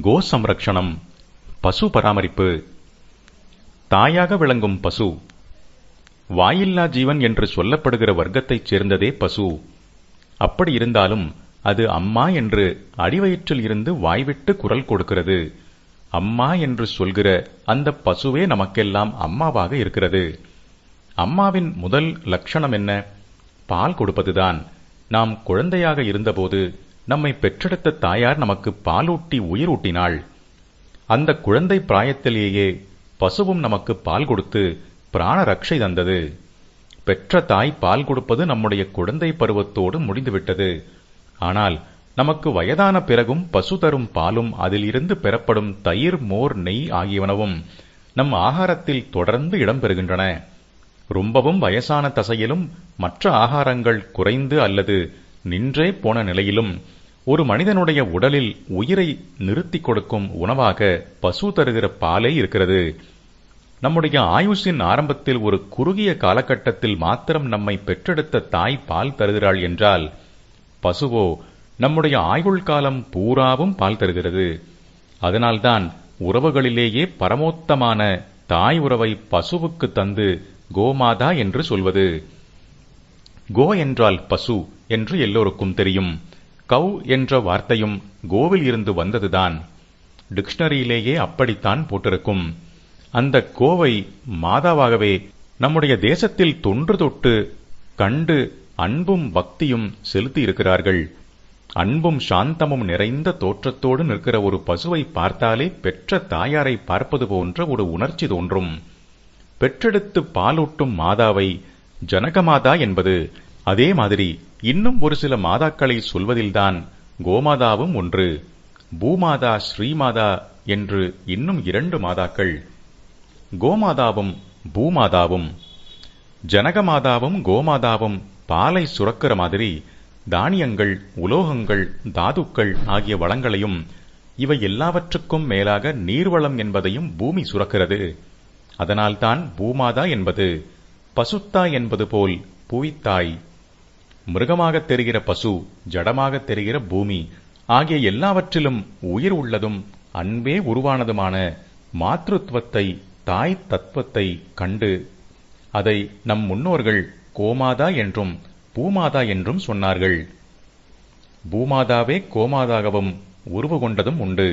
கோ சம்ரக்ஷணம் பசு பராமரிப்பு. தாயாக விளங்கும் பசு வாயில்லா ஜீவன் என்று சொல்லப்படுகிற வர்க்கத்தைச் சேர்ந்ததே பசு. அப்படி இருந்தாலும் அது அம்மா என்று அடிவயிற்றில் இருந்து வாய்விட்டு குரல் கொடுக்கிறது. அம்மா என்று சொல்கிற அந்த பசுவே நமக்கெல்லாம் அம்மாவாக இருக்கிறது. அம்மாவின் முதல் லட்சணம் என்ன? பால் கொடுப்பதுதான். நாம் குழந்தையாக இருந்தபோது நம்மை பெற்றெடுத்த தாயார் நமக்கு பாலூட்டி உயிரூட்டினாள். அந்த குழந்தை பிராயத்திலேயே பசுவும் நமக்கு பால் கொடுத்து பிராண ரட்சை தந்தது. பெற்ற தாய் பால் கொடுப்பது நம்முடைய குழந்தை பருவத்தோடு முடிந்துவிட்டது. ஆனால் நமக்கு வயதான பிறகும் பசு தரும் பாலும் அதிலிருந்து பெறப்படும் தயிர் மோர் நெய் ஆகியவனவும் நம் ஆகாரத்தில் தொடர்ந்து இடம்பெறுகின்றன. ரொம்பவும் வயசான தசையிலும் மற்ற ஆகாரங்கள் குறைந்து அல்லது நின்றே போன நிலையிலும் ஒரு மனிதனுடைய உடலில் உயிரை நிறுத்திக் கொடுக்கும் உணவாக பசு தருகிற பாலே இருக்கிறது. நம்முடைய ஆயுஷின் ஆரம்பத்தில் ஒரு குறுகிய காலகட்டத்தில் மாத்திரம் நம்மை பெற்றெடுத்த தாய் பால் தருகிறாள் என்றால் பசுவோ நம்முடைய ஆயுள் காலம் பூராவும் பால் தருகிறது. அதனால்தான் உறவுகளிலேயே பரமோத்தமான தாய் உறவை பசுவுக்கு தந்து கோமாதா என்று சொல்வது. கோ என்றால் பசு என்று எல்லோருக்கும் தெரியும். கவ் என்ற வார்த்தையும் கோவில் இருந்து வந்ததுதான். டிக்ஷனரியிலேயே அப்படித்தான் போட்டிருக்கும். அந்த கோவை மாதாவாகவே நம்முடைய தேசத்தில் தொன்று தொட்டு கண்டு அன்பும் பக்தியும் செலுத்தி இருக்கிறார்கள் அன்பும் சாந்தமும் நிறைந்த தோற்றத்தோடு நிற்கிற ஒரு பசுவை பார்த்தாலே பெற்ற தாயாரை பார்ப்பது போன்ற ஒரு உணர்ச்சி தோன்றும். பெற்றெடுத்து பாலூட்டும் மாதாவை ஜனகமாதா என்பது அதே மாதிரி இன்னும் ஒரு சில மாதாக்களை சொல்வதில்தான் கோமாதாவும் ஒன்று பூமாதா ஸ்ரீமாதா என்று இன்னும் இரண்டு மாதாக்கள். கோமாதாவும் பூமாதாவும் ஜனகமாதாவும் கோமாதாவும் பாலை சுரக்கிற மாதிரி தானியங்கள் உலோகங்கள் தாதுக்கள் ஆகிய வளங்களையும் இவை எல்லாவற்றுக்கும் மேலாக நீர்வளம் என்பதையும் பூமி சுரக்கிறது. அதனால்தான் பூமாதா என்பது பசுத்தா என்பது போல் புவித்தாய் மிருகமாக தெரிகிற பசு ஜடமாக தெரிகிற பூமி ஆகிய எல்லாவற்றிலும் உயிர் உள்ளதும் அன்பே உருவானதுமான மாத்ருத்வத்தை தாய் தத்துவத்தை கண்டு அதை நம் முன்னோர்கள் கோமாதா என்றும் பூமாதா என்றும் சொன்னார்கள். பூமாதாவே கோமாதாகவும் உருவு கொண்டதும் உண்டு.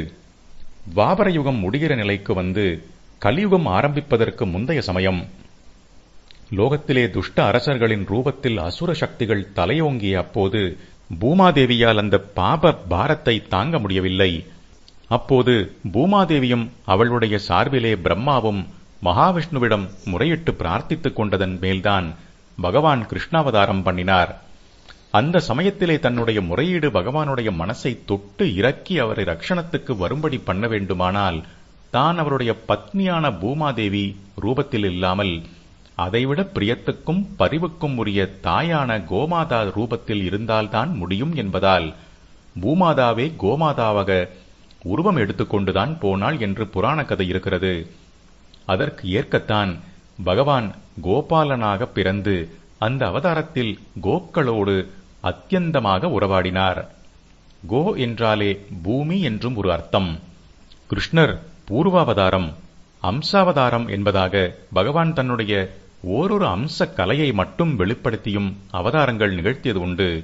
வாபரயுகம் முடிகிற நிலைக்கு வந்து கலியுகம் ஆரம்பிப்பதற்கு முந்தைய சமயம் லோகத்திலே துஷ்ட அரசர்களின் ரூபத்தில் அசுர சக்திகள் தலையோங்கிய அப்போது பூமாதேவியால் அந்த பாப பாரத்தை தாங்க முடியவில்லை. அப்போது பூமாதேவியும் அவளுடைய சார்பிலே பிரம்மாவும் மகாவிஷ்ணுவிடம் முறையிட்டு பிரார்த்தித்துக் கொண்டதன் மேல்தான் பகவான் கிருஷ்ணாவதாரம் பண்ணினார். அந்த சமயத்திலே தன்னுடைய முறையீடு பகவானுடைய மனசை தொட்டு இறக்கி அவரை ரட்சணத்துக்கு வரும்படி பண்ண வேண்டுமானால் தான் அவருடைய பத்னியான பூமாதேவி ரூபத்தில் இல்லாமல் அதைவிட பிரியத்துக்கும் பரிவுக்கும் உரிய தாயான கோமாதா ரூபத்தில் இருந்தால்தான் முடியும் என்பதால் பூமாதாவே கோமாதாவாக உருவம் எடுத்துக்கொண்டுதான் போனாள் என்று புராண கதை இருக்கிறது. அதற்கு ஏற்கத்தான் பகவான் கோபாலனாக பிறந்து அந்த அவதாரத்தில் கோக்களோடு அத்தியந்தமாக உறவாடினார். கோ என்றாலே பூமி என்றும் ஒரு அர்த்தம். கிருஷ்ணர் பூர்வாவதாரம் அம்சாவதாரம் என்பதாக பகவான் தன்னுடைய ஓரொரு அம்ச கலையை மட்டும் வெளிப்படுத்தியும் அவதாரங்கள் நிகழ்த்தியது உண்டு.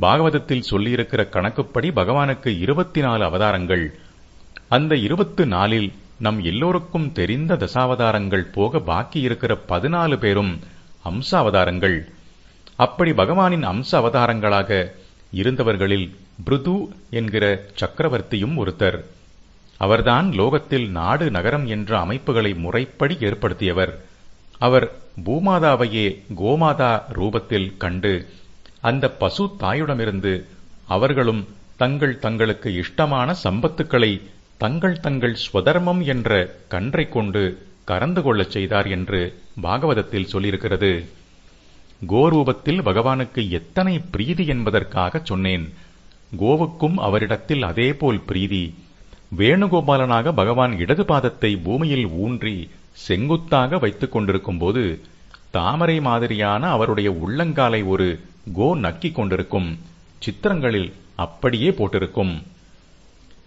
பாகவதத்தில் சொல்லியிருக்கிற கணக்குப்படி பகவானுக்கு இருபத்தி நாலு அவதாரங்கள். அந்த இருபத்து நாலில் நம் எல்லோருக்கும் தெரிந்த தசாவதாரங்கள் போக பாக்கி இருக்கிற பதினாலு பேரும் அம்ச அவதாரங்கள் அப்படி பகவானின் அம்ச அவதாரங்களாக இருந்தவர்களில் பிருது என்கிற சக்கரவர்த்தியும் ஒருத்தர். அவர்தான் லோகத்தில் நாடு நகரம் என்ற அமைப்புகளை முறைப்படி ஏற்படுத்தியவர். அவர் பூமாதாவையே கோமாதா ரூபத்தில் கண்டு அந்த பசு தாயுடமிருந்து அவர்களும் தங்கள் தங்களுக்கு இஷ்டமான சம்பத்துக்களை தங்கள் தங்கள் ஸ்வதர்மம் என்ற கன்றை கொண்டு கறந்து கொள்ளச் செய்தார் என்று பாகவதத்தில் சொல்லியிருக்கிறது. கோரூபத்தில் பகவானுக்கு எத்தனை பிரீதி என்பதற்காக சொன்னேன். கோவுக்கும் அவரிடத்தில் அதேபோல் பிரீதி. வேணுகோபாலனாக பகவான் இடது பாதத்தை பூமியில் ஊன்றி செங்குத்தாக வைத்துக் கொண்டிருக்கும் போது தாமரை மாதிரியான அவருடைய உள்ளங்காலை ஒரு கோ நக்கிக் கொண்டிருக்கும். சித்திரங்களில் அப்படியே போட்டிருக்கும்.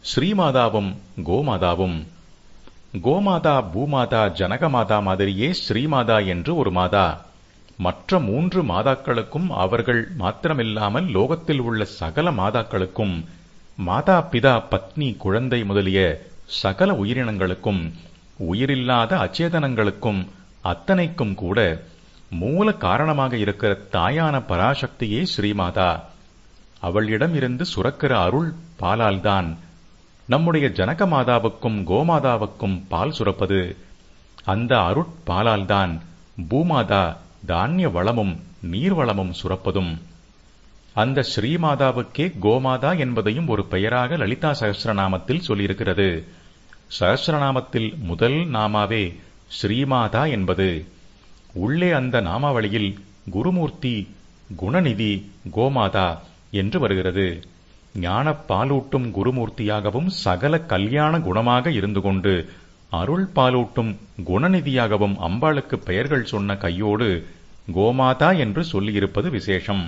ஸ்ரீமாதாவும் கோமாதாவும். கோமாதா பூமாதா ஜனகமாதா மாதிரியே ஸ்ரீமாதா என்று ஒரு மாதா. மற்ற மூன்று மாதாக்களுக்கும் அவர்கள் மாத்திரமில்லாமல் லோகத்தில் உள்ள சகல மாதாக்களுக்கும் மாதா பிதா பத்னி குழந்தை முதலிய சகல உயிரினங்களுக்கும் உயிரில்லாத அச்சேதனங்களுக்கும் அத்தனைக்கும் கூட மூல காரணமாக இருக்கிற தாயான பராசக்தியே ஸ்ரீமாதா. அவளிடம் இருந்து சுரக்கிற அருள் பாலால்தான். நம்முடைய ஜனக மாதாவுக்கும் கோமாதாவுக்கும் பால் சுரப்பது. அந்த அருட்பாலால்தான் பூமாதா தானிய வளமும் நீர்வளமும் சுரப்பதும். அந்த ஸ்ரீமாதாவுக்கே கோமாதா என்பதையும் ஒரு பெயராக லலிதா சகசிரநாமத்தில் சொல்லியிருக்கிறது. சகசிரநாமத்தில் முதல் நாமாவே ஸ்ரீமாதா என்பது. உள்ளே அந்த நாமாவளியில் குருமூர்த்தி குணநிதி கோமாதா என்று வருகிறது. ஞான பாலூட்டும் குருமூர்த்தியாகவும் சகல கல்யாண குணமாக இருந்து கொண்டு அருள் பாலூட்டும் குணநிதியாகவும் அம்பாளுக்கு பெயர்கள் சொன்ன கையோடு கோமாதா என்று சொல்லியிருப்பது விசேஷம்.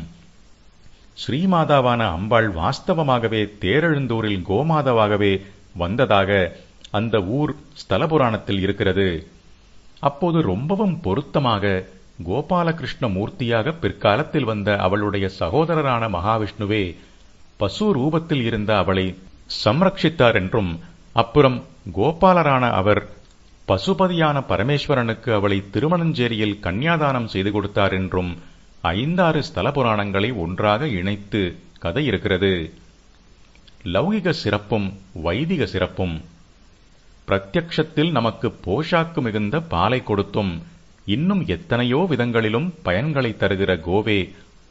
ஸ்ரீமாதாவான அம்பாள் வாஸ்தவமாகவே தேரெழுந்தூரில் கோமாதாவாகவே வந்ததாக அந்த ஊர் ஸ்தல புராணத்தில் இருக்கிறது. அப்போது ரொம்பவும் பொருத்தமாக கோபாலகிருஷ்ண மூர்த்தியாக பிற்காலத்தில் வந்த அவளுடைய சகோதரரான மகாவிஷ்ணுவே பசு ரூபத்தில் இருந்த அவளை சம்ரட்சித்தார் என்றும் அப்புறம் கோபாலரான அவர் பசுபதியான பரமேஸ்வரனுக்கு அவளை திருமணஞ்சேரியில் கன்னியாதானம் செய்து கொடுத்தார் என்றும் ஐந்தாறு ஸ்தல புராணங்களை ஒன்றாக இணைத்து கதை இருக்கிறது லௌகிக சிறப்பும் வைதிக சிறப்பும் பிரத்யக்ஷத்தில் நமக்கு போஷாக்கு மிகுந்த பாலை கொடுத்தும் இன்னும் எத்தனையோ விதங்களிலும் பயன்களை தருகிற கோவே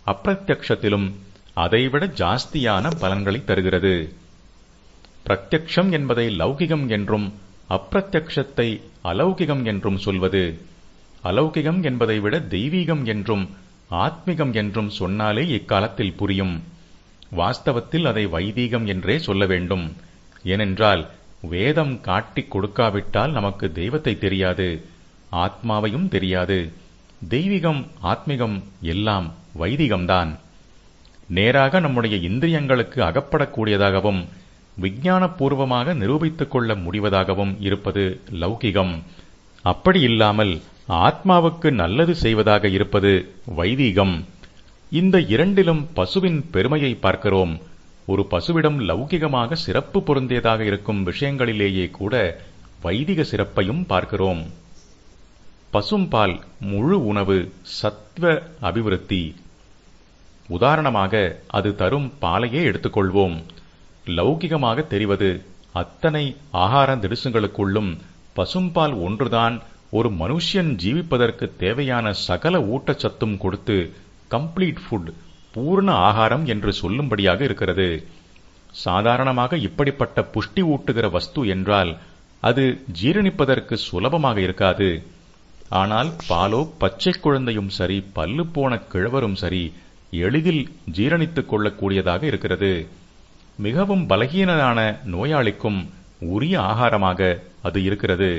அப்பிரத்யக்ஷத்திலும் அதைவிட ஜாஸ்தியான பலன்களை தருகிறது. பிரத்யக்ஷம் என்பதை லௌகிகம் என்றும் அப்பிரத்யக்ஷத்தை அலௌகிகம் என்றும் சொல்வது அலௌகிகம் என்பதை விட தெய்வீகம் என்றும் ஆத்மிகம் என்றும் சொன்னாலே இக்காலத்தில் புரியும். வாஸ்தவத்தில் அதை வைதீகம் என்றே சொல்ல வேண்டும். ஏனென்றால் வேதம் காட்டிக் கொடுக்காவிட்டால் நமக்கு தெய்வத்தை தெரியாது ஆத்மாவையும் தெரியாது. தெய்வீகம் ஆத்மிகம் எல்லாம் வைதிகம்தான். நேராக நம்முடைய இந்திரியங்களுக்கு அகப்படக்கூடியதாகவும் விஞ்ஞானபூர்வமாக நிரூபித்துக் கொள்ள முடிவதாகவும் இருப்பது லௌகிகம். அப்படி இல்லாமல் ஆத்மாவுக்கு நல்லது செய்வதாக இருப்பது வைதீகம். இந்த இரண்டிலும் பசுவின் பெருமையை பார்க்கிறோம். ஒரு பசுவிடம் லௌகிகமாக சிறப்பு பொருந்தியதாக இருக்கும் விஷயங்களிலேயே கூட வைதிக சிறப்பையும் பார்க்கிறோம். பசும்பால் முழு உணவு சத்வ அபிவிருத்தி. உதாரணமாக அது தரும் பாலையே எடுத்துக்கொள்வோம். லௌகிகமாக தெரிவது அத்தனை ஆகார திடுசுங்களுக்குள்ளும் பசும்பால் ஒன்றுதான் ஒரு மனுஷன் ஜீவிப்பதற்கு தேவையான சகல ஊட்டச்சத்தும் கொடுத்து கம்ப்ளீட் ஃபுட் பூர்ண ஆகாரம் என்று சொல்லும்படியாக இருக்கிறது. சாதாரணமாக இப்படிப்பட்ட புஷ்டி ஊட்டுகிற வஸ்து என்றால் அது ஜீரணிப்பதற்கு சுலபமாக இருக்காது. ஆனால் பாலோ பச்சை குழந்தையும் சரி பல்லு போன கிழவரும் சரி எளிதில் ஜீரணித்துக் கொள்ளக்கூடியதாக இருக்கிறது. மிகவும் பலகீனரான நோயாளிக்கும் உரிய ஆகாரமாக அது இருக்கிறது.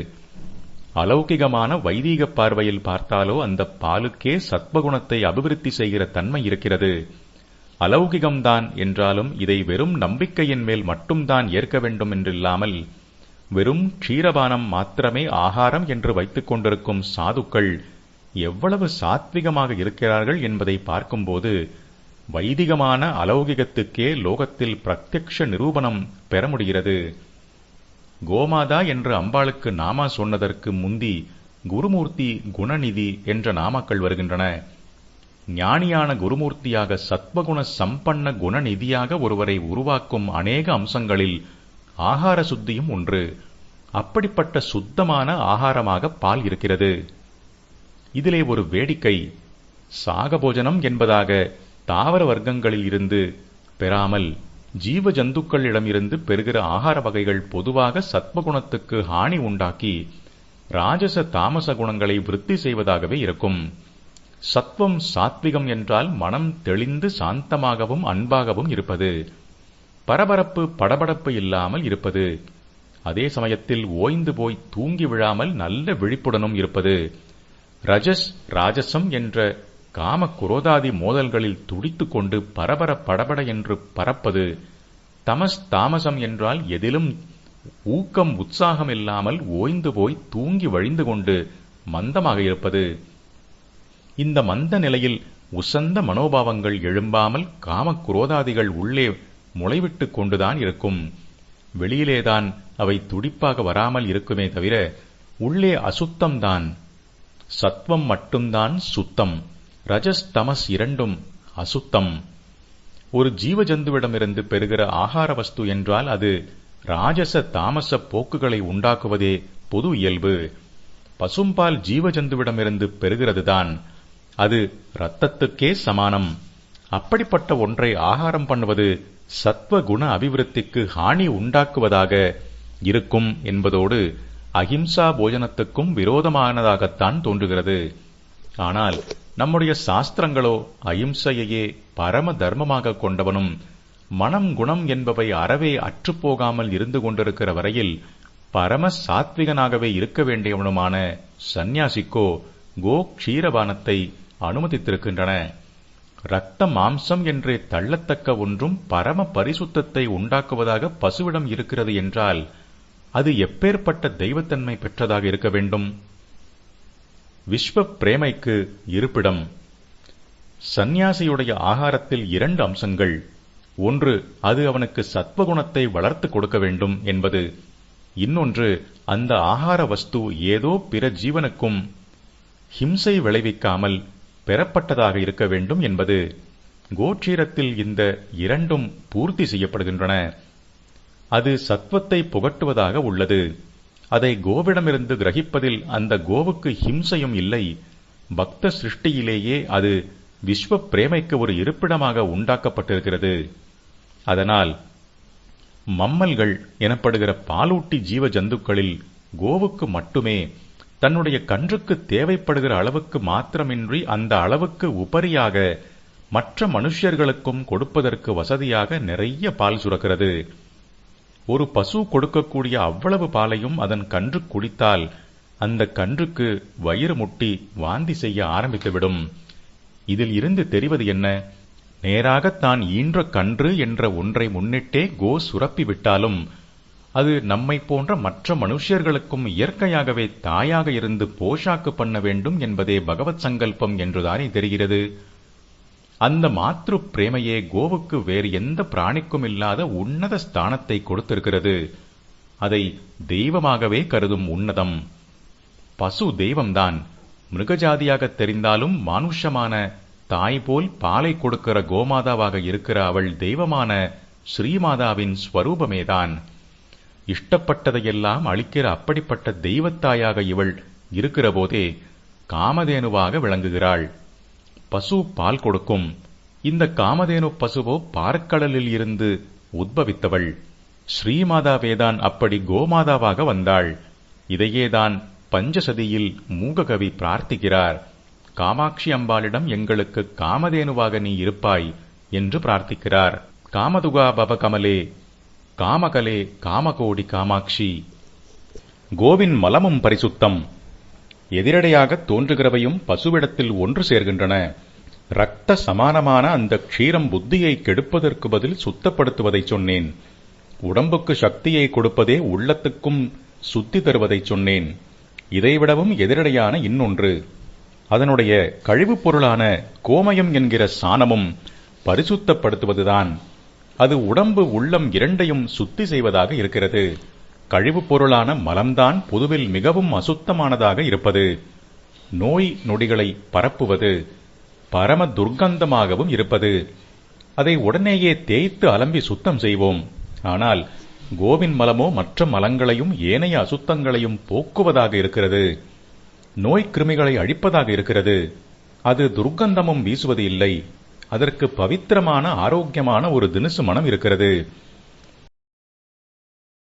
அலௌகிகமான வைதீக பார்வையில் பார்த்தாலோ அந்த பாலுக்கே சத்வகுணத்தை அபிவிருத்தி செய்கிற தன்மை இருக்கிறது. அலௌகிகம்தான் என்றாலும் இதை வெறும் நம்பிக்கையின் மேல் மட்டும்தான் ஏற்க வேண்டும் என்றில்லாமல் வெறும் க்ஷீரபானம் மாத்திரமே ஆகாரம் என்று வைத்துக் கொண்டிருக்கும் சாதுக்கள் எவ்வளவு சாத்விகமாக இருக்கிறார்கள் என்பதை பார்க்கும்போது வைதிகமான அலௌகிகத்துக்கே லோகத்தில் பிரத்யக்ஷ நிரூபணம் பெற முடிகிறது. கோமாதா என்று அம்பாளுக்கு நாமா சொன்னதற்கு முந்தி குருமூர்த்தி குணநிதி என்ற நாமாக்கள் வருகின்றன. ஞானியான குருமூர்த்தியாக சத்வகுண சம்பன்ன குணநிதியாக ஒருவரை உருவாக்கும் அநேக அம்சங்களில் ஆகார சுத்தியும் ஒன்று. அப்படிப்பட்ட சுத்தமான ஆகாரமாக பால் இருக்கிறது. இதிலே ஒரு வேடிக்கை. சாகபோஜனம் என்பதாக தாவர வர்க்கங்களில் இருந்து பெறாமல் ஜீவ ஜந்துக்களிடமிருந்து பெறுகிற ஆகார வகைகள் பொதுவாக சத்வகுணத்துக்கு ஹானி உண்டாக்கி ராஜச தாமச குணங்களை விருத்தி செய்வதாகவே இருக்கும். சத்வம் சாத்விகம் என்றால் மனம் தெளிந்து சாந்தமாகவும் அன்பாகவும் இருப்பது. பரபரப்பு படபடப்பு இல்லாமல் இருப்பது. அதே சமயத்தில் ஓய்ந்து போய் தூங்கி விழாமல் நல்ல விழிப்புடனும் இருப்பது. ரஜஸ் ராஜசம் என்ற காம குரோதாதி மோதல்களில் துடித்துக் கொண்டு பரபர படபட என்று பறப்பது தமஸ் தாமசம் என்றால் எதிலும் ஊக்கம் உற்சாகம் இல்லாமல் ஓய்ந்து போய் தூங்கி வழிந்து கொண்டு மந்தமாக இருப்பது. இந்த மந்த நிலையில் உசந்த மனோபாவங்கள் எழும்பாமல் காமக் குரோதாதிகள் உள்ளே முளைவிட்டுக் கொண்டுதான் இருக்கும். வெளியிலேதான் அவை துடிப்பாக வராமல் இருக்குமே தவிர உள்ளே அசுத்தம்தான். சத்வம் மட்டும்தான் சுத்தம். ரஜஸ் தமஸ் இரண்டும் அசுத்தம். ஒரு ஜீவ ஜந்துவிடமிருந்து பெறுகிற ஆகார வஸ்து என்றால் அது ராஜச தாமச போக்குகளை உண்டாக்குவதே பொது இயல்பு. பசும்பால் ஜீவ ஜந்துவிடமிருந்து பெறுகிறதுதான். அது இரத்தத்துக்கே சமானம். அப்படிப்பட்ட ஒன்றை ஆகாரம் பண்ணுவது சத்வ குண அபிவிருத்திக்கு ஹானி உண்டாக்குவதாக இருக்கும் என்பதோடு அகிம்சா போஜனத்துக்கும் விரோதமானதாகத்தான் தோன்றுகிறது. ஆனால் நம்முடைய சாஸ்திரங்களோ அகிம்சையையே பரம தர்மமாக கொண்டவனும் மனம் குணம் என்பவை அறவே அற்றுப்போகாமல் இருந்து கொண்டிருக்கிற வரையில் பரம சாத்விகனாகவே இருக்க வேண்டியவனுமான சந்நியாசிக்கோ கோ க்ஷீரபானத்தை அனுமதித்திருக்கின்றன. ரத்த மாம்சம் என்றே தள்ளத்தக்க ஒன்றும் பரம பரிசுத்தத்தை உண்டாக்குவதாக பசுவிடம் இருக்கிறது என்றால் அது எப்பேற்பட்ட தெய்வத்தன்மை பெற்றதாக இருக்க வேண்டும்? விஸ்வ பிரேமைக்கு இருப்பிடம். சந்நியாசியுடைய ஆகாரத்தில் இரண்டு அம்சங்கள். ஒன்று அது அவனுக்கு சத்வகுணத்தை வளர்த்து கொடுக்க வேண்டும் என்பது. இன்னொன்று அந்த ஆகார வஸ்து ஏதோ பிற ஜீவனுக்கும் ஹிம்சை விளைவிக்காமல் பெறப்பட்டதாக இருக்க வேண்டும் என்பது. கோட்சீரத்தில் இந்த இரண்டும் பூர்த்தி செய்யப்படுகின்றன. அது சத்வத்தை புகட்டுவதாக உள்ளது. அதை கோவிடமிருந்து கிரகிப்பதில் அந்த கோவுக்கு ஹிம்சையும் இல்லை. பக்த சிருஷ்டியிலேயே அது விஸ்வ பிரேமைக்கு ஒரு இருப்பிடமாக உண்டாக்கப்பட்டிருக்கிறது. அதனால் மம்மல்கள் எனப்படுகிற பாலூட்டி ஜீவ ஜந்துக்களில் கோவுக்கு மட்டுமே தன்னுடைய கன்றுக்கு தேவைப்படுகிற அளவுக்கு மாத்திரமின்றி அந்த அளவுக்கு உபரியாக மற்ற மனுஷர்களுக்கும் கொடுப்பதற்கு வசதியாக நிறைய பால் சுரக்கிறது. ஒரு பசு கொடுக்கக்கூடிய அவ்வளவு பாலையும் அதன் கன்று குடித்தால் அந்த கன்றுக்கு வயிறு முட்டி வாந்தி செய்ய ஆரம்பித்துவிடும். இதில் இருந்து தெரிவது என்ன? நேராக தான் ஈன்ற கன்று என்ற ஒன்றை முன்னிட்டே கோ சுரப்பி விட்டாலும் அது நம்மை போன்ற மற்ற மனுஷர்களுக்கும் இயற்கையாகவே தாயாக இருந்து போஷாக்கு பண்ண வேண்டும் என்பதே பகவத் சங்கல்பம் என்றுதானே தெரிகிறது. அந்த மாத்ரு பிரேமையே கோவுக்கு வேறு எந்த பிராணிக்கும் இல்லாத உன்னத ஸ்தானத்தை கொடுத்திருக்கிறது. அதை தெய்வமாகவே கருதும் உன்னதம். பசு தெய்வம்தான். மிருகஜாதியாக தெரிந்தாலும் மானுஷமான தாய் போல் பாலை கொடுக்கிற கோமாதாவாக இருக்கிற அவள் தெய்வமான ஸ்ரீமாதாவின் ஸ்வரூபமேதான். இஷ்டப்பட்டதையெல்லாம் அளிக்கிற அப்படிப்பட்ட தெய்வத்தாயாக இவள் இருக்கிற போதே காமதேனுவாக விளங்குகிறாள். பசு பால் கொடுக்கும். இந்த காமதேனு பசுவோ பார்க்கடலில் இருந்து உத்பவித்தவள். ஸ்ரீமாதாவேதான் அப்படி கோமாதாவாக வந்தாள். இதையேதான் பஞ்சசதியில் மூககவி பிரார்த்திக்கிறார். காமாட்சி அம்பாளிடம் எங்களுக்கு காமதேனுவாக நீ இருப்பாய் என்று பிரார்த்திக்கிறார். காமதுகா பவகமலே காமகலே காமகோடி காமாட்சி. கோவின் மலமும் பரிசுத்தம். எதிரடையாக தோன்றுகிறவையும் பசுவிடத்தில் ஒன்று சேர்கின்றன. இரத்த சமானமான அந்த க்ஷீரம் புத்தியை கெடுப்பதற்கு பதில் சுத்தப்படுத்துவதை சொன்னேன். உடம்புக்கு சக்தியை கொடுப்பதே உள்ளத்துக்கும் சுத்தி தருவதை சொன்னேன். இதைவிடவும் எதிரடையான இன்னொன்று. அதனுடைய கழிவுப் பொருளான கோமயம் என்கிற சாணமும் பரிசுத்தப்படுத்துவதுதான். அது உடம்பு உள்ளம் இரண்டையும் சுத்தி செய்வதாக இருக்கிறது. கழிவுப் பொருளான மலம்தான் பொதுவில் மிகவும் அசுத்தமானதாக இருப்பது. நோய் நொடிகளை பரப்புவது பரம துர்க்கந்தமாகவும் இருப்பது. அதை உடனேயே தேய்த்து அலம்பி சுத்தம் செய்வோம். ஆனால் கோவின் மலமோ மற்ற மலங்களையும் ஏனைய அசுத்தங்களையும் போக்குவதாக இருக்கிறது. நோய் கிருமிகளை அழிப்பதாக இருக்கிறது. அது துர்க்கந்தமும் வீசுவது இல்லை. அதற்கு பவித்திரமான ஆரோக்கியமான ஒரு தினுசு மனம் இருக்கிறது.